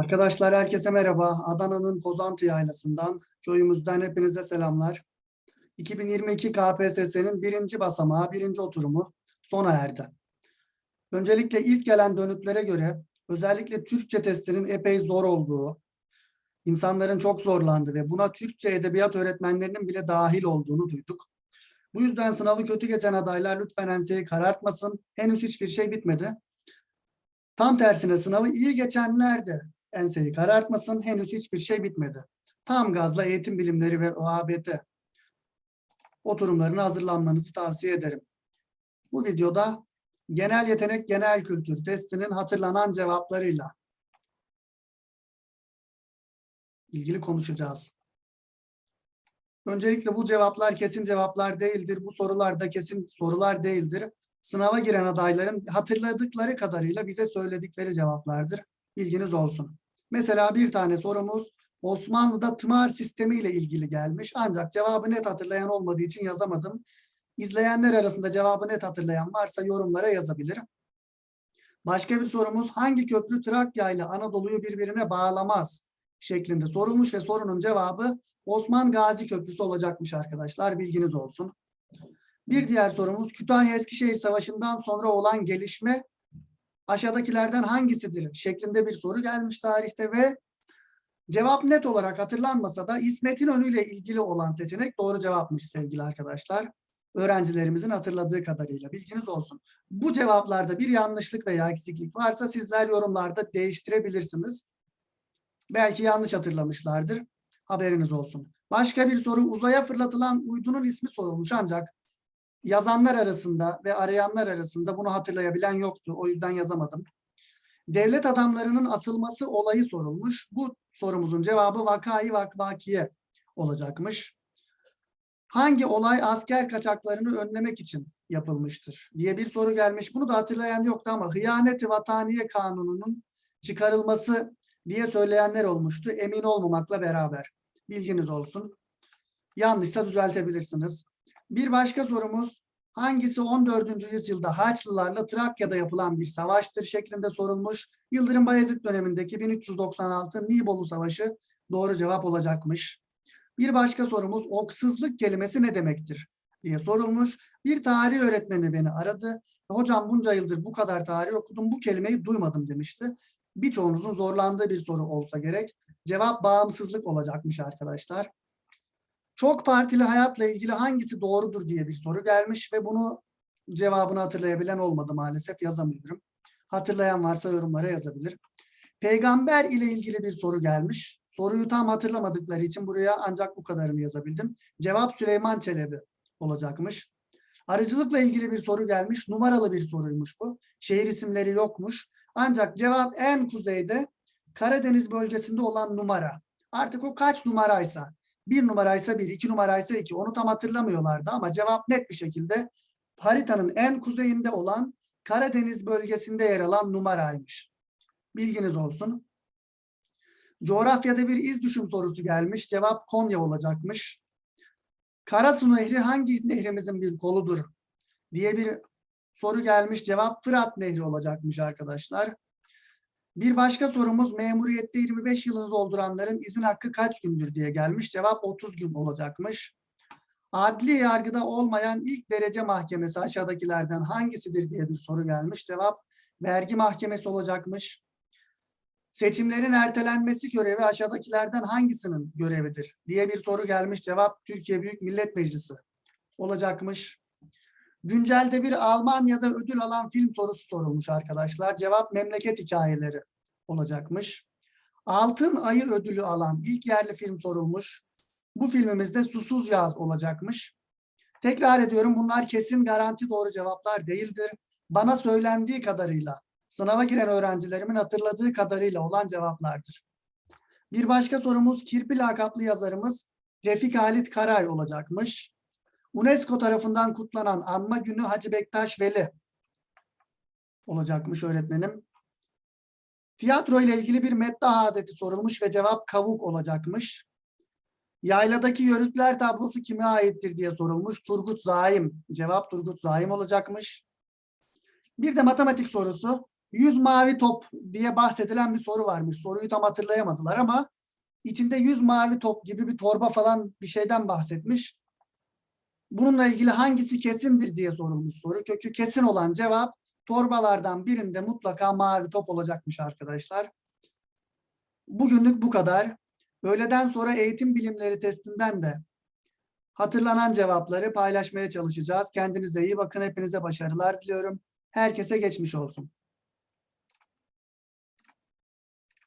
Arkadaşlar herkese merhaba. Adana'nın Pozantı Yaylası'ndan, köyümüzden hepinize selamlar. 2022 KPSS'nin birinci basamağı, birinci oturumu sona erdi. Öncelikle ilk gelen dönütlere göre özellikle Türkçe testinin epey zor olduğu, insanların çok zorlandığı ve buna Türkçe edebiyat öğretmenlerinin bile dahil olduğunu duyduk. Bu yüzden sınavı kötü geçen adaylar lütfen enseyi karartmasın. Henüz hiçbir şey bitmedi. Tam tersine sınavı iyi geçenler de enseyi karartmasın. Henüz hiçbir şey bitmedi. Tam gazla eğitim bilimleri ve OABT oturumlarına hazırlanmanızı tavsiye ederim. Bu videoda genel yetenek genel kültür testinin hatırlanan cevaplarıyla ilgili konuşacağız. Öncelikle bu cevaplar kesin cevaplar değildir. Bu sorular da kesin sorular değildir. Sınava giren adayların hatırladıkları kadarıyla bize söyledikleri cevaplardır. Bilginiz olsun. Mesela bir tane sorumuz Osmanlı'da tımar sistemi ile ilgili gelmiş. Ancak cevabı net hatırlayan olmadığı için yazamadım. İzleyenler arasında cevabı net hatırlayan varsa yorumlara yazabilir. Başka bir sorumuz hangi köprü Trakya ile Anadolu'yu birbirine bağlamaz şeklinde sorulmuş ve sorunun cevabı Osman Gazi Köprüsü olacakmış arkadaşlar. Bilginiz olsun. Bir diğer sorumuz Kütahya-Eskişehir Savaşı'ndan sonra olan gelişme aşağıdakilerden hangisidir şeklinde bir soru gelmiş tarihte ve cevap net olarak hatırlanmasa da İsmet İnönü ile ilgili olan seçenek doğru cevapmış sevgili arkadaşlar. Öğrencilerimizin hatırladığı kadarıyla bilginiz olsun. Bu cevaplarda bir yanlışlık veya eksiklik varsa sizler yorumlarda değiştirebilirsiniz. Belki yanlış hatırlamışlardır. Haberiniz olsun. Başka bir soru uzaya fırlatılan uydunun ismi sorulmuş ancak yazanlar arasında ve arayanlar arasında bunu hatırlayabilen yoktu. O yüzden yazamadım. Devlet adamlarının asılması olayı sorulmuş. Bu sorumuzun cevabı vakayı vakvakiye olacakmış. Hangi olay asker kaçaklarını önlemek için yapılmıştır diye bir soru gelmiş. Bunu da hatırlayan yoktu ama hıyaneti vataniye kanununun çıkarılması diye söyleyenler olmuştu. Emin olmamakla beraber. Bilginiz olsun. Yanlışsa düzeltebilirsiniz. Bir başka sorumuz hangisi 14. yüzyılda Haçlılarla Trakya'da yapılan bir savaştır şeklinde sorulmuş. Yıldırım Bayezid dönemindeki 1396 Nibolu Savaşı doğru cevap olacakmış. Bir başka sorumuz oksızlık kelimesi ne demektir diye sorulmuş. Bir tarih öğretmeni beni aradı. Hocam bunca yıldır bu kadar tarih okudum bu kelimeyi duymadım demişti. Birçoğunuzun zorlandığı bir soru olsa gerek. Cevap bağımsızlık olacakmış arkadaşlar. Çok partili hayatla ilgili hangisi doğrudur diye bir soru gelmiş ve bunu cevabını hatırlayabilen olmadı maalesef yazamıyorum. Hatırlayan varsa yorumlara yazabilir. Peygamber ile ilgili bir soru gelmiş. Soruyu tam hatırlamadıkları için buraya ancak bu kadarını yazabildim. Cevap Süleyman Çelebi olacakmış. Arıcılıkla ilgili bir soru gelmiş. Numaralı bir soruymuş bu. Şehir isimleri yokmuş. Ancak cevap en kuzeyde Karadeniz bölgesinde olan numara. Artık o kaç numaraysa bir numaraysa bir, iki numaraysa iki. Onu tam hatırlamıyorlardı ama cevap net bir şekilde haritanın en kuzeyinde olan Karadeniz bölgesinde yer alan numaraymış. Bilginiz olsun. Coğrafyada bir iz düşüm sorusu gelmiş. Cevap Konya olacakmış. Karasu Nehri hangi nehrimizin bir koludur diye bir soru gelmiş. Cevap Fırat Nehri olacakmış arkadaşlar. Bir başka sorumuz memuriyette 25 yılını dolduranların izin hakkı kaç gündür diye gelmiş. Cevap 30 gün olacakmış. Adli yargıda olmayan ilk derece mahkemesi aşağıdakilerden hangisidir diye bir soru gelmiş. Cevap vergi mahkemesi olacakmış. Seçimlerin ertelenmesi görevi aşağıdakilerden hangisinin görevidir diye bir soru gelmiş. Cevap Türkiye Büyük Millet Meclisi olacakmış. Güncelde bir Almanya'da ödül alan film sorusu sorulmuş arkadaşlar. Cevap memleket hikayeleri olacakmış. Altın Ayı ödülü alan ilk yerli film sorulmuş. Bu filmimizde Susuz Yaz olacakmış. Tekrar ediyorum bunlar kesin garanti doğru cevaplar değildir. Bana söylendiği kadarıyla, sınava giren öğrencilerimin hatırladığı kadarıyla olan cevaplardır. Bir başka sorumuz Kirpi lakaplı yazarımız Refik Halit Karay olacakmış. UNESCO tarafından kutlanan anma günü Hacı Bektaş Veli olacakmış öğretmenim. Tiyatro ile ilgili bir meddah adeti sorulmuş ve cevap kavuk olacakmış. Yayladaki yörükler tablosu kime aittir diye sorulmuş. Turgut Zaim. Cevap Turgut Zaim olacakmış. Bir de matematik sorusu. 100 mavi top diye bahsedilen bir soru varmış. Soruyu tam hatırlayamadılar ama içinde 100 mavi top gibi bir torba falan bir şeyden bahsetmiş. Bununla ilgili hangisi kesindir diye sorulmuş soru. Kökü kesin olan cevap torbalardan birinde mutlaka mavi top olacakmış arkadaşlar. Bugünlük bu kadar. Öğleden sonra eğitim bilimleri testinden de hatırlanan cevapları paylaşmaya çalışacağız. Kendinize iyi bakın. Hepinize başarılar diliyorum. Herkese geçmiş olsun.